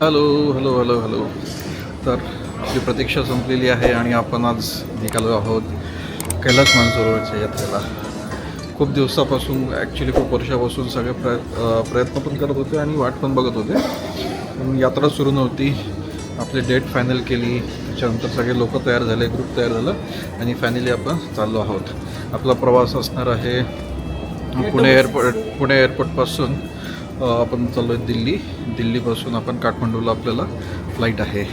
Hello hello hello hello. तर आपली प्रतीक्षा संपलेली आहे आणि आपण आज निघालो आहोत कैलास मानसरोवरच्या यात्रेला. खूप दिवसापासून ॲक्च्युली खूप वर्षापासून सगळे प्रय प्रयत्न पण करत होते आणि वाट पण बघत होते. पण यात्रा सुरू नव्हती. आपली डेट फायनल केली. त्याच्यानंतर सगळे लोक तयार झाले ग्रुप तयार झालं आणि फायनली आपण चाललो आहोत. आपला प्रवास असणार आहे पुणे एअरपोर्ट पुणे एअरपोर्टपासून आपण चाललो आहे दिल्ली. दिल्लीपासून आपण काठमांडूला आपल्याला फ्लाईट आहे.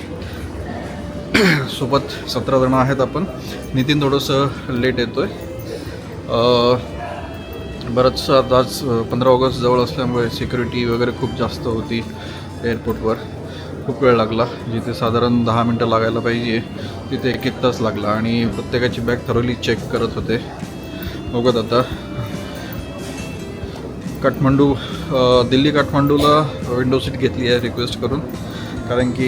सोबत सतरा जण आहेत आपण. नितीन थोडंसं लेट येतो आहे बरंचसं आता आज पंधरा ऑगस्ट जवळ असल्यामुळे सिक्युरिटी वगैरे खूप जास्त होती एअरपोर्टवर खूप वेळ लागला. जिथे साधारण दहा मिनटं लागायला पाहिजे तिथे एक एक तास लागला. आणि प्रत्येकाची बॅग थरोली चेक करत होते. बघत आता. काठमांडू दिल्ली काठमांडूला विंडो सीट घेतली आहे रिक्वेस्ट करून. कारण की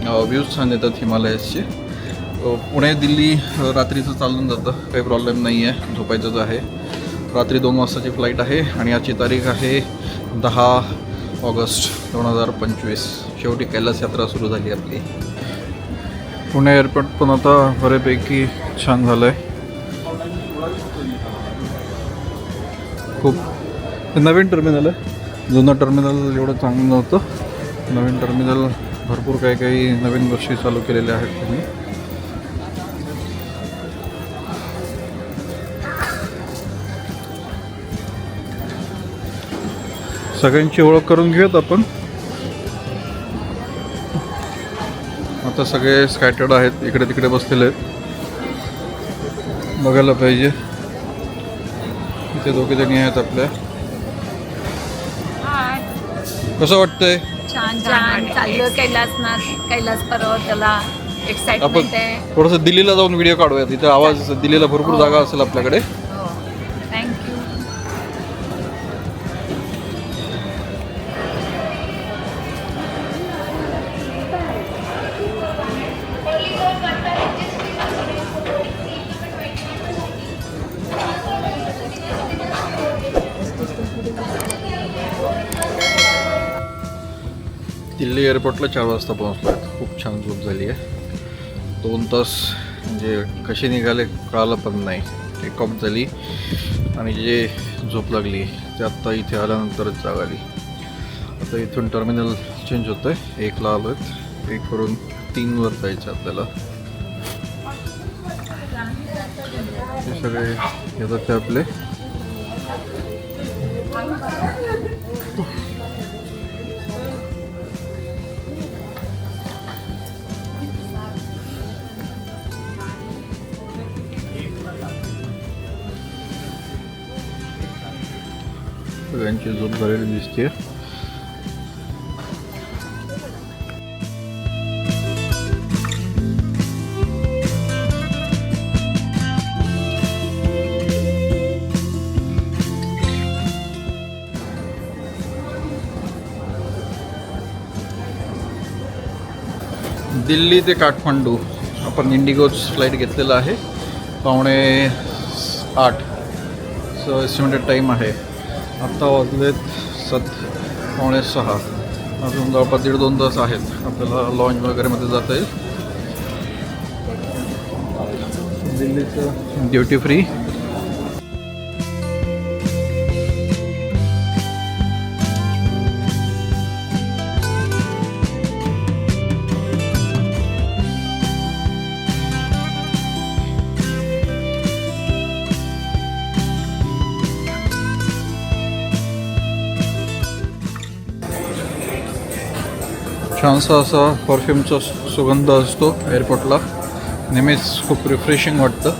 व्ह्यूज छान येतात हिमालयासचे पुणे दिल्ली रात्रीचं चालून जातं. काही प्रॉब्लेम नाही आहे झोपायचंच आहे. रात्री दोन वाजताची फ्लाईट आहे आणि याची तारीख आहे दहा ऑगस्ट दोन हजार पंचवीस. शेवटी कैलास यात्रा सुरू झाली आपली. पुणे एअरपोर्ट पण आता बऱ्यापैकी छान झालं आहे खूप नवीन टर्मिनल आहे. जुनं टर्मिनल एवढं चांगलं नव्हतं. नवीन टर्मिनल भरपूर काही काही नवीन गोष्टी चालू केलेल्या आहेत त्यांनी. सगळ्यांची ओळख करून घेऊयात आपण. आता सगळे स्कॅटर्ड आहेत इकडे तिकडे बसलेले आहेत. बघायला पाहिजे. इथे दोघे जणी आहेत आपल्या. कसं वाटतंय? छान छान. चाललं कैलासनाथ कैलास पर्वताला आपण एक्साइटमेंट आहे. थोडस दिल्लीला जाऊन व्हिडिओ काढूया तिथे आवाज दिल्लीला भरपूर जागा असेल आपल्याकडे. दिल्ली चार वाजता पोहोचलो आहे. खूप छान झोप झाली आहे. दोन तास म्हणजे कसे निघाले कळालं पण नाही. टेक ऑफ झाली आणि जे झोप लागली ते आत्ता इथे आल्यानंतरच जाग आली आता इथून टर्मिनल चेंज होतं आहे एकला आलो आहेत एक करून तीनवर जायचं आपल्याला. हे सगळे येतात ते आपले. सगळ्यांची झोप झालेली दिसते दिल्ली ते काठमांडू. आपण इंडिगोच फ्लाईट घेतलेला आहे. पावणे आठ. सो एस्टिमेटेड टाईम आहे. आत्ता वाजलेत सात पावणे सहा. अजून जवळपास दीड दोन तास आहेत. आपल्याला लॉन्च वगैरेमध्ये जाता येईल. दिल्लीचं ड्युटी फ्री छानसा असा परफ्यूमचा सुगंध असतो एअरपोर्टला नेहमीच खूप रिफ्रेशिंग वाटतं.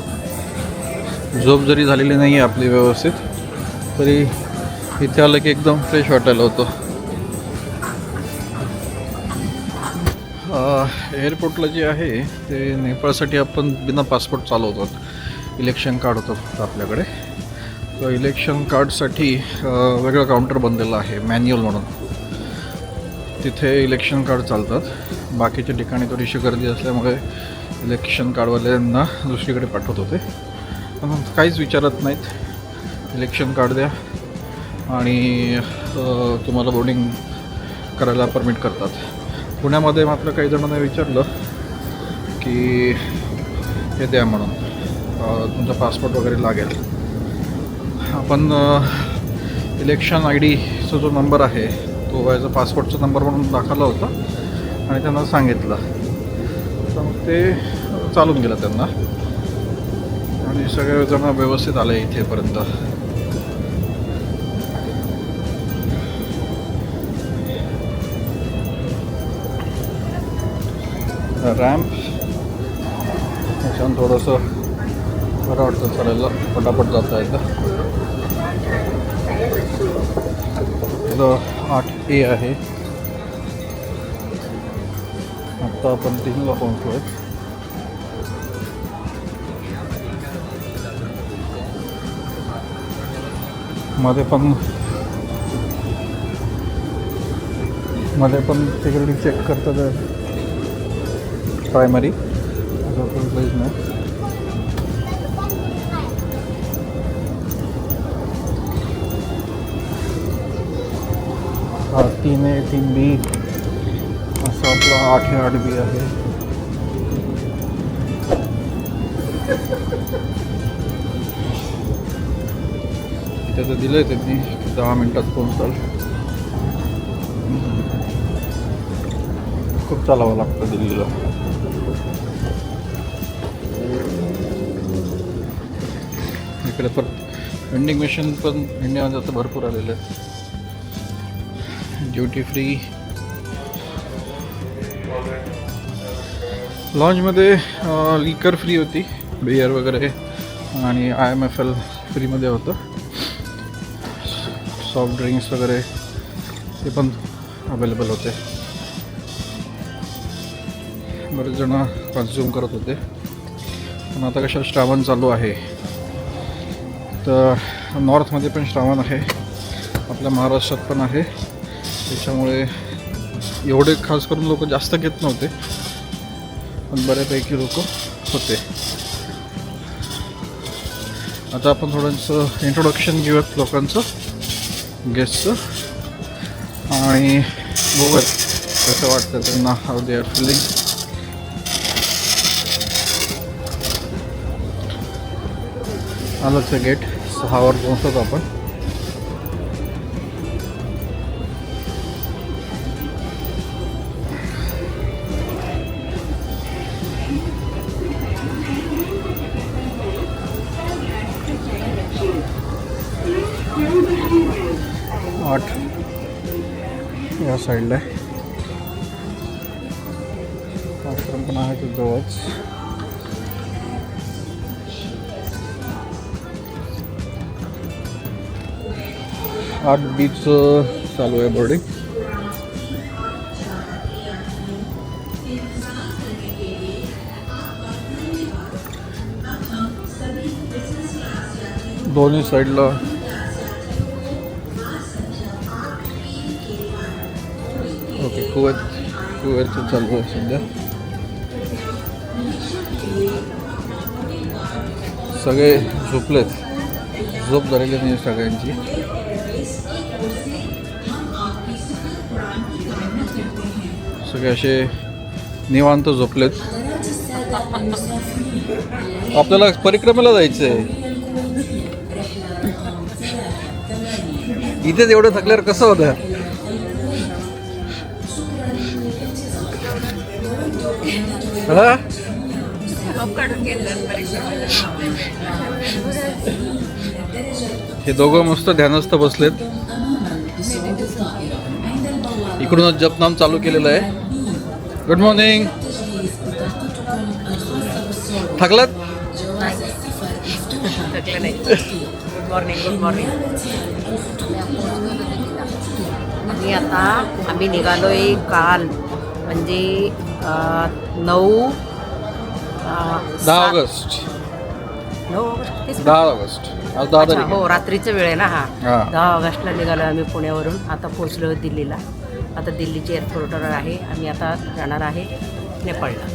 झोप जरी झालेली नाही आहे आपली व्यवस्थित तरी इथे आलं की एकदम फ्रेश वाटायला होतं. एअरपोर्टला जे आहे ते नेपाळसाठी आपण बिना पासपोर्ट चालवतो इलेक्शन कार्ड होतं फक्त आपल्याकडे. तर इलेक्शन कार्डसाठी वेगळं काउंटर बनलेलं आहे मॅन्युअल म्हणून. तिथे इलेक्शन कार्ड चालतात. बाकीच्या ठिकाणी थोडीशी गर्दी असल्यामुळे इलेक्शन कार्डवाल्यांना दुसरीकडे पाठवत होते. पण काहीच विचारत नाहीत. इलेक्शन कार्ड द्या आणि तुम्हाला बोर्डिंग करायला परमिट करतात. पुण्यामध्ये मात्र काही जणांना विचारलं की हे द्या म्हणून. तुमचा पासपोर्ट वगैरे लागेल. आपण इलेक्शन आय डीचा जो नंबर आहे तो ॲज पासपोर्टचा नंबर म्हणून दाखवला होता आणि त्यांना सांगितलं. तर मग ते चालून गेलं त्यांना. आणि सगळेजण व्यवस्थित आले इथेपर्यंत. रॅम्प. त्याच्यानं थोडंसं बरं वाटतं चालायला. पटापट जाता येतं. ए आहे. आत्ता आपण तीनला पोहोचलो आहे मध्ये पण मध्ये पण सिक्युरिटी चेक करतात प्रायमरी असं काहीच नाही. हा तीन ए तीन बी असं आपलं आठ हे आठ बी आहे त्याचं दिलं आहे त्यांनी दहा मिनटात पोहोचाल खूप चालावं लागतं दिल्लीला इकडे पण वेंडिंग मशीन पण इंडियामध्ये आता भरपूर आलेलं आहे ड्युटी फ्री लॉन्चमध्ये लिकर फ्री होती बियर वगैरे आणि आय एम एफ एल फ्रीमध्ये होतं. सॉफ्ट ड्रिंक्स वगैरे ते पण अवेलेबल होते. बरेच जण कन्झ्युम करत होते. पण आता कशा श्रावण चालू आहे तर नॉर्थमध्ये पण श्रावण आहे. आपल्या महाराष्ट्रात पण आहे. त्याच्यामुळे एवढे खास करून लोक जास्त घेत नव्हते. पण बऱ्यापैकी लोक होते. आता आपण थोडंसं इंट्रोडक्शन घेऊयात लोकांचं गेस्टचं आणि बघूयात कसं वाटतं त्यांना. हाव दे आर फिलिंग आलंच गेट सहावर पोहोचत आपण. साईडला आहे. आश्रम पण आहे ते जवळच आठ बीच चालू आहे बोर्डिंग दोन्ही साईडला ओके कुवेत चालू आहे सध्या. सगळे झोपलेत. झोप झालेली नाही म्हणजे सगळ्यांची. सगळे असे निवांत झोपलेत. आपल्याला परिक्रमेला जायचं आहे इथेच एवढं थकल्यावर कसं होतं? हा? हे दोघं मस्त ध्यानस्थ बसलेत. इकडूनच जपनाम चालू केलेलं आहे. गुड मॉर्निंग थकलात? गुड मॉर्निंग गुड मॉर्निंग आणि आता आम्ही निघालोय काल म्हणजे नऊ दहा सात- ऑगस्ट. नऊ ऑगस्ट तेच दहा ऑगस्ट. आज दहा अच्छा, तारीख हो. रात्रीचा वेळ आहे ना हा. हा. दहा ऑगस्टला निघालो आम्ही पुण्यावरून. आता पोहोचलो दिल्लीला. आता दिल्लीचे एअरपोर्टवर आहे. आम्ही आता जाणार आहे नेपाळला.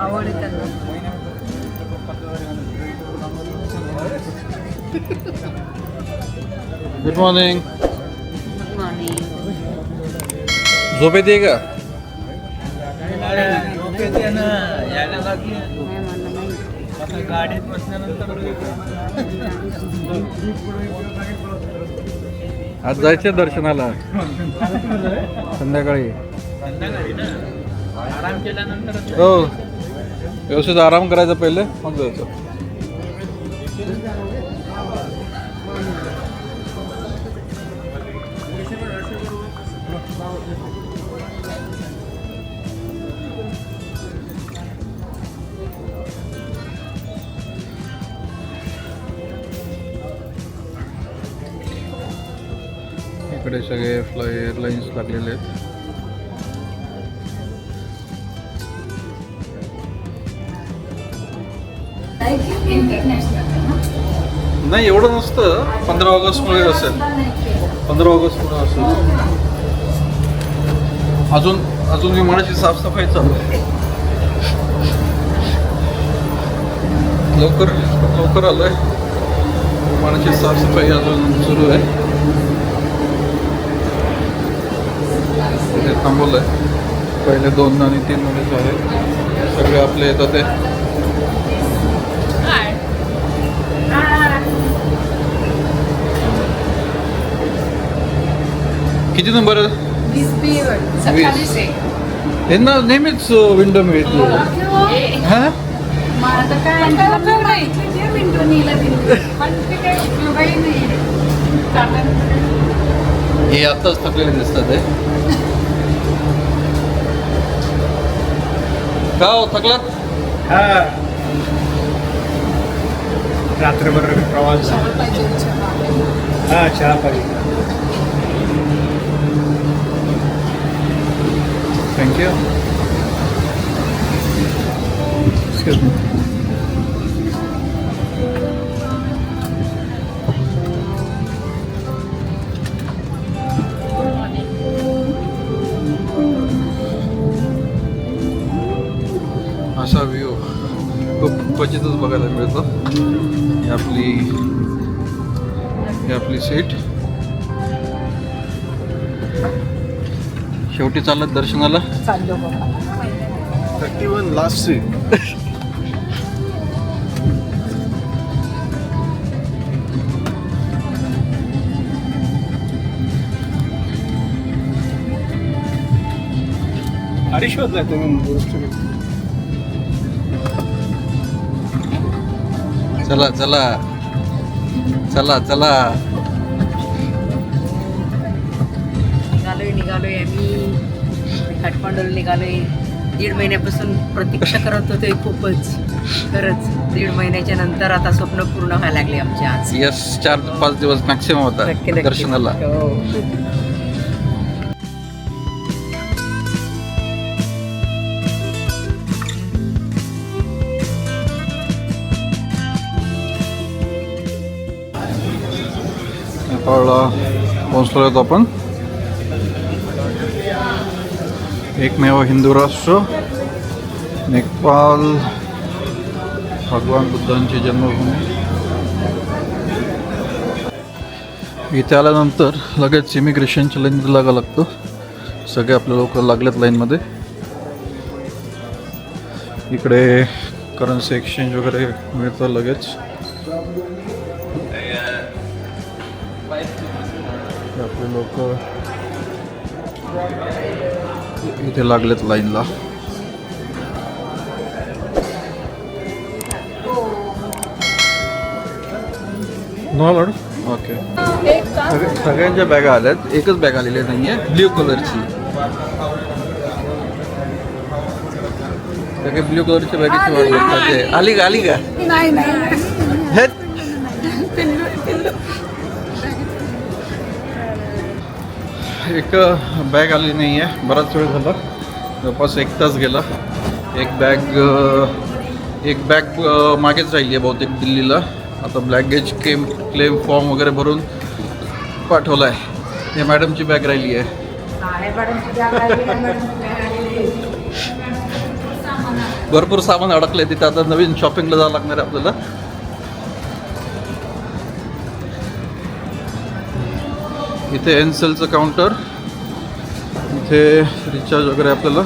आवड आहे त्यांना. गुड मॉर्निंग झोपेत आहे का? गाडीत बसल्यानंतर आज जायचं दर्शनाला. संध्याकाळी. आराम केल्यानंतर हो. व्यवस्थित आराम करायचा पहिले मग जायचं. इकडे सगळे फ्लाय एअरलाईन्स लागलेले आहेत. नाही एवढं नसतं. पंधरा ऑगस्टमुळे असेल. पंधरा ऑगस्टमुळे असेल. अजून अजून विमानाची साफसफाई चालू आहे. लवकर लवकर आलोय. विमानाची साफसफाई अजून सुरू आहे. इथे थांबवलंय. पहिले दोन आणि तीन मुलीच आहेत. सगळे आपले येतात ते. किती नंबर यांना नेहमीच विंडो मिळते. हा हे. आताच थकलेले दिसतात का हो थकलात हा रात्रभर प्रवास हा चहा पाहिजे थँक्यू एक्सक्यूज मी खूप क्वचितच बघायला मिळतो. ही आपली ही आपली सीट. शेवटी चालत दर्शनाला. थर्टी वन लास्ट सीट अरे शोधलाय तुम्ही चला चला. चला चला. निघालोय निघालोय आम्ही. काठमांडूला निघालोय. दीड महिन्यापासून प्रतीक्षा करत होते खूपच. खरंच दीड महिन्याच्या नंतर आता स्वप्न पूर्ण व्हायला लागले आमचे आज. यस चार पाच दिवस मॅक्सिमम होता दर्शनाला. नेपाळला पोहोचलो आहेत आपण? एकमेव हिंदू राष्ट्र. नेपाळ भगवान बुद्धांची जन्मभूमी. इथे आल्यानंतर लगेच इमिग्रेशनच्या लाईन लागा लागतं. सगळे आपले लोक लागलेत लाईनमध्ये इकडे करन्सी एक्सचेंज वगैरे मिळतं लगेच. आपले लोक. इथे लागलेत लाईनला. No laddu okay. सगळे- सगळ्यांच्या बॅगा आल्यात. एकच बॅग आलेली नाही आहे ब्ल्यू कलरची. सगळे ब्ल्यू कलरच्या बॅगेची वाट बघतात. आली का? आली का? नाही नाही. एक बॅग आली नाही आहे बराच वेळ झाला. जवळपास एक तास गेला. एक बॅग एक बॅग मागेच राहिली आहे बहुतेक दिल्लीला. आता ब्लॅगेज केम क्लेम फॉर्म वगैरे भरून पाठवला आहे हे मॅडमची बॅग राहिली आहे भरपूर सामान अडकलं तिथे. आता नवीन शॉपिंगला जावं लागणार आहे आपल्याला. इथे एनसेलचं काउंटर इथे रिचार्ज वगैरे आपल्याला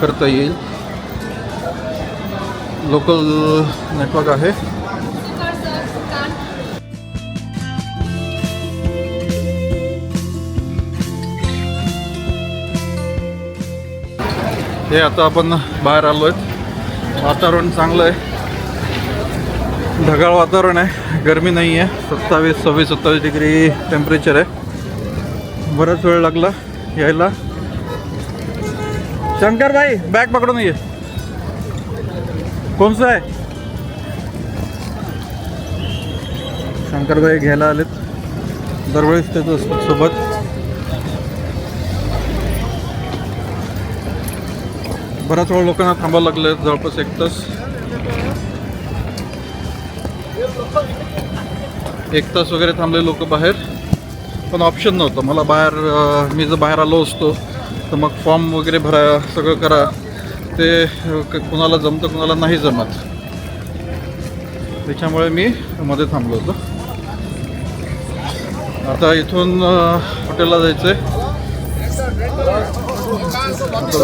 करता येईल. लोकल नेटवर्क आहे. हे आता आपण बाहेर आलो आहेत वातावरण चांगलं आहे. ढगाळ वातावरण आहे. गरमी नाही आहे सत्तावीस सव्वीस सत्तावीस डिग्री टेम्परेचर आहे. बराच वेळ लागला यायला. शंकर भाई बॅग पकडून ये. कोणचं आहे? शंकरभाई घ्यायला आलेत. दरवेळेस त्याचं सोबत. बऱ्याच वेळ लोकांना थांबावं लागलं जवळपास एक तास. एक तास वगैरे थांबले लोक बाहेर. पण ऑप्शन नव्हतं. मला बाहेर मी जर बाहेर आलो असतो तर मग फॉर्म वगैरे भरा सगळं करा. ते क- कुणाला जमतं कुणाला नाही जमत. त्याच्यामुळे मी मध्ये थांबलो होतो. आता इथून हॉटेलला जायचं आहे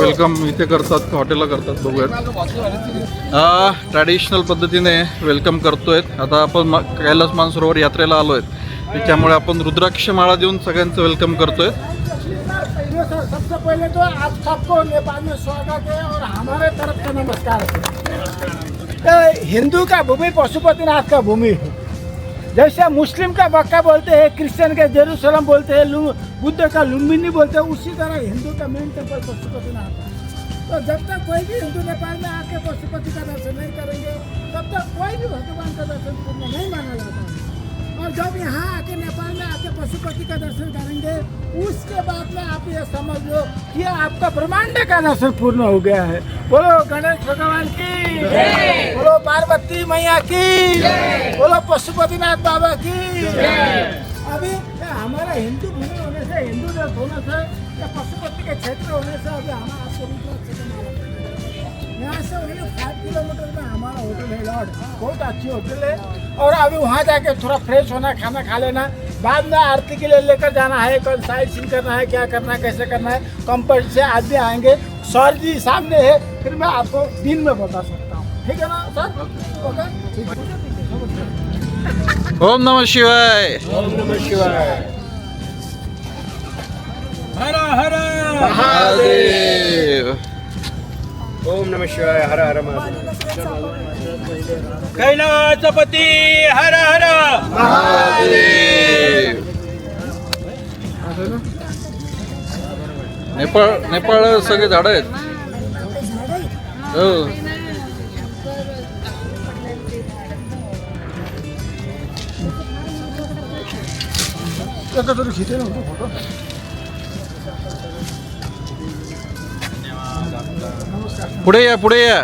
वेलकम इथे करतात का? हॉटेलला करतात बघूयात. ट्रॅडिशनल पद्धतीने वेलकम करतोय आता आपण कैलास मानसरोवर यात्रेला आलो आहेत त्याच्यामुळे आपण रुद्राक्ष माळा देऊन सगळ्यांचं वेलकम करतोय. सबसे पहले तो आप सबको नेपाल में स्वागत है और हमारे तरफ से नमस्कार है तो हिंदू का भूमि पशुपतिनाथ का भूमि? है जैसे मुस्लिम का मक्का बोलते हैं क्रिश्चियन का जेरूसलम बोलते हैं लु- बुद्ध का लुम्बिनी बोलते हैं उसी तरह हिंदू का मेन टेम्पल पशुपतिनाथ है। तो जब तक कोई भी हिंदू नेपाल में आके पशुपति का दर्शन नहीं करेंगे तब तक कोई भी भगवान का दर्शन नहीं माना जाता। और जब यहाँ आके नेपाल में आके पशुपति का दर्शन करेंगे, उसके बाद में आप ये समझ लो कि आपका ब्रह्मांड का दर्शन पूर्ण हो गया है। बोलो गणेश भगवान की, बोलो पार्वती मैया की, बोलो पशुपतिनाथ बाबा की। अभी हमारा हिंदू भूमि होने से, हिंदू देश होने से, या पशुपति के क्षेत्र होने से अभी हमारा यहाँ से फाइव किलोमीटर में हमारा होटल है लॉर्ड बहुत अच्छी होटल है और अभी वहाँ जाके थोड़ा फ्रेश होना खाना खा लेना बाद में आरती के लिए लेकर जाना है कल साइड सीन करना है क्या करना है कैसे करना है कंपनी से आदमी आएँगे सर जी सामने है फिर मैं आपको दिन में बता सकता हूँ ठीक है ना सर ओके ठीक है ओम नम शिवाय। हर हर। महादेव। ओम नम शिवाय हर हर महादेव। कैलासपती हर हर महादेव। नेपाळ नेपाळ सगळे झाड आहेत. हो. तरी खिचे नव्हतं फोटो. पुढे या पुढे या.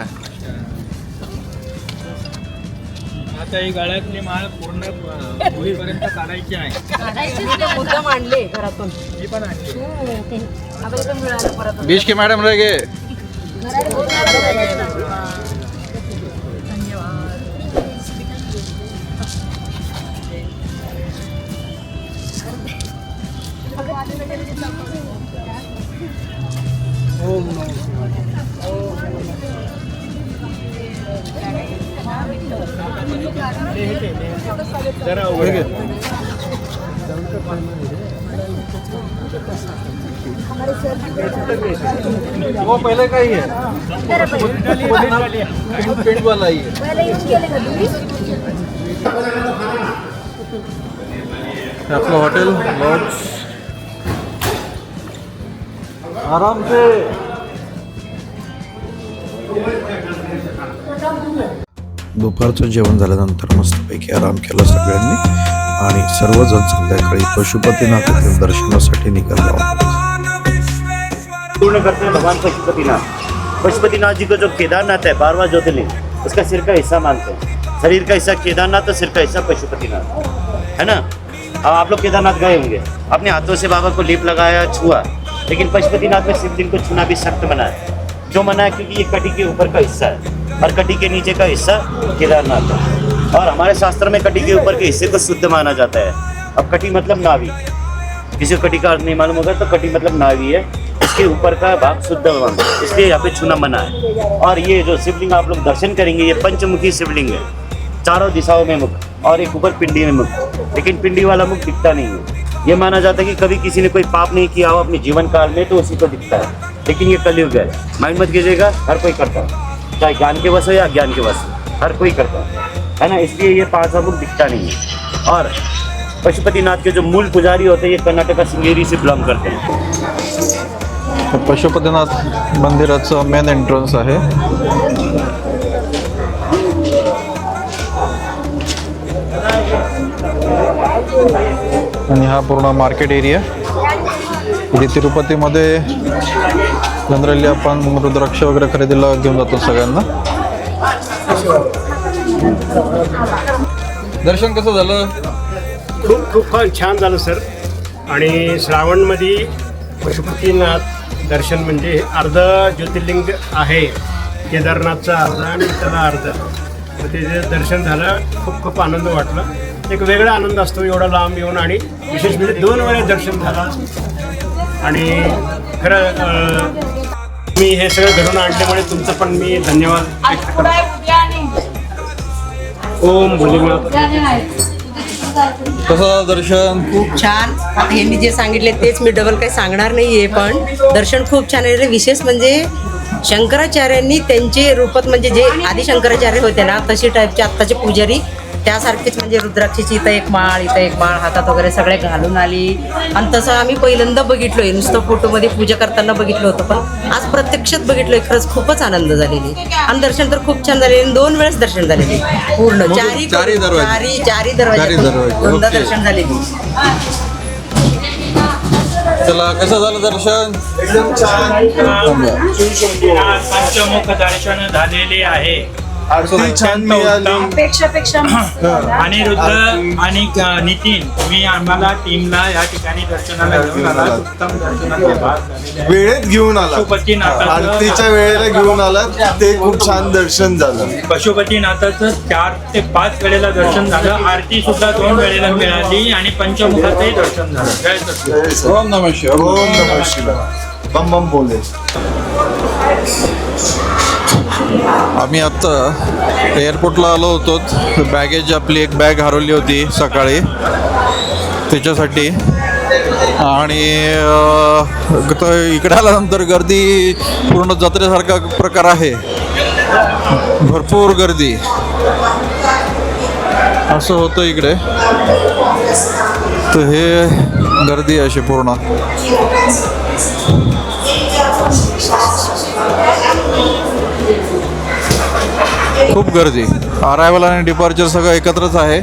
आता ही गळ्यातली माळ पूर्ण होईपर्यंत काढायची आहे. घरातून. ही पण आणली. आपल्याला मिळालं परत. बीच की मॅडम रह गए. वो पहले का ही है पेंट वाला ही है आपलं हॉटेल लॉज आराम से। दुपारचं जेवण झाल्यानंतर मस्तपैकी आराम केला सगळ्यांनी. आणि सर्वजण संध्याकाळी पशुपतीनाथातील दर्शनासाठी निघालो. पूर्ण करते भगवान पशुपतिनाथ. पशुपतिनाथ जी को जो केदारनाथ है बारवा ज्योतिर्लिंग, उसका सिर का हिस्सा मानते हैं. शरीर का हिस्सा केदारनाथ और सिर का हिस्सा पशुपतिनाथ. है ना? अब आप लोग केदारनाथ गए होंगे. अपने हाथों से बाबा को लेप लगाया, छुआ. लेकिन पशुपतिनाथ में शिवलिंग को छूना भी सख्त मना है. जो मना है, क्योंकि ये कटी के ऊपर का हिस्सा है। और कटी के नीचे का हिस्सा केदारनाथ है। और हमारे शास्त्र में कटी के ऊपर के हिस्से को शुद्ध माना जाता है। अब कटी मतलब नावी। किसी को कटी का अर्थ नहीं मालूम होगा तो कटी मतलब नावी है। इसके ऊपर का भाग शुद्ध भगवान इसलिए यहाँ पे छूना मना है। और ये जो शिवलिंग आप लोग दर्शन करेंगे, ये पंचमुखी शिवलिंग है। चारों दिशाओं में मुख और एक ऊपर पिंडी में मुख। लेकिन पिंडी वाला मुख दिखता नहीं है। ये माना जाता है कि कभी किसी ने कोई पाप नहीं किया हो अपने जीवन काल में तो उसी को दिखता है। लेकिन ये कलयुग है। माइंड मत कीजिएगा हर कोई करता है। चाहे ज्ञान के बस हो या अज्ञान के बस हो, हर कोई करता है। है ना? इसलिए ये पांचवा बुक दिखता नहीं है। और पशुपतिनाथ के जो मूल पुजारी होते हैं ये कर्नाटका सिंगेरी से बिलोंग करते हैं। पशुपतिनाथ मंदिराचं मेन एंट्रन्स आहे. आणि हा पूर्ण मार्केट एरिया इथे तिरुपतीमध्ये जनरली आपण रुद्राक्ष वगैरे खरेदीला घेऊन जातो सगळ्यांना. दर्शन कसं झालं? खूप खूप फार छान झालं सर. आणि श्रावणमध्ये पशुपतीनाथ दर्शन म्हणजे अर्ध ज्योतिर्लिंग आहे. केदारनाथचा अर्ध आणि त्याला अर्ध. तर त्याचे दर्शन झालं खूप खूप आनंद वाटला. एक वेगळा आनंद असतो एवढा लांब येऊन आणि विशेष म्हणजे दोन वेळा दर्शन झालं. आणि खरं मी हे सगळं घडून आणल्यामुळे तुमचं पण मी धन्यवाद व्यक्त करतो ओम भोलेनाथ. कसं झालं दर्शन? खूप छान. आता यांनी जे सांगितले तेच मी डबल काही सांगणार नाहीये पण दर्शन खूप छान आहे. विशेष म्हणजे शंकराचार्यांनी त्यांचे रूपात म्हणजे जे आधी शंकराचार्य होते ना तशी टाईपचे आत्ताचे पुजारी त्यासारखेच म्हणजे रुद्राक्षीची इथं एक माळ इथं एक माळ हातात वगैरे सगळे घालून आली. आणि तसं आम्ही पहिल्यांदा बघितलोय नुसतं फोटोमध्ये पूजा करताना बघितलं होतं पण आज प्रत्यक्षात बघितलोय खरंच खूपच आनंद झालेली. आणि दर्शन तर खूप छान झालेले आणि दोन वेळेस दर्शन झालेले. पूर्ण चारी चारी दरवाजे. चारी दरवाजे. दर्शन झालेली. चला कसं झालं दर्शन? पंचमुख दर्शन झालेले आहे. आरती छान मिळाली आणि रुद्र आणि अ, नितीन तुम्ही आम्हाला टीमला या ठिकाणी दर्शनाला घेऊन आला उत्तम दर्शनाचे भाग झालेले आहे. वेळेत घेऊन आला पशुपतीनाथाचं- आरतीच्या वेळेला घेऊन आला ते खूप छान दर्शन झालं. पशुपतीनाथाचं चार ते पाच वेळेला दर्शन झालं. आरती सुद्धा दोन वेळेला मिळाली आणि पंचमुखाचंही दर्शन झालं. जय सद्गुरू. ओम नमः शिवाय. ओम नमः शिवाय. बम बम बोले. आम्ही आत्ता एअरपोर्टला आलो होतो. बॅगेज आपली एक बॅग हरवली होती सकाळी. त्याच्यासाठी. आणि इकडे आल्यानंतर गर्दी पूर्ण जत्रेसारखा प्रकार आहे. भरपूर गर्दी. असं होतं इकडे. तर हे गर्दी अशी पूर्ण. खूप गर्दी. अरायवल आणि डिपार्चर सगळं एकत्रच आहे.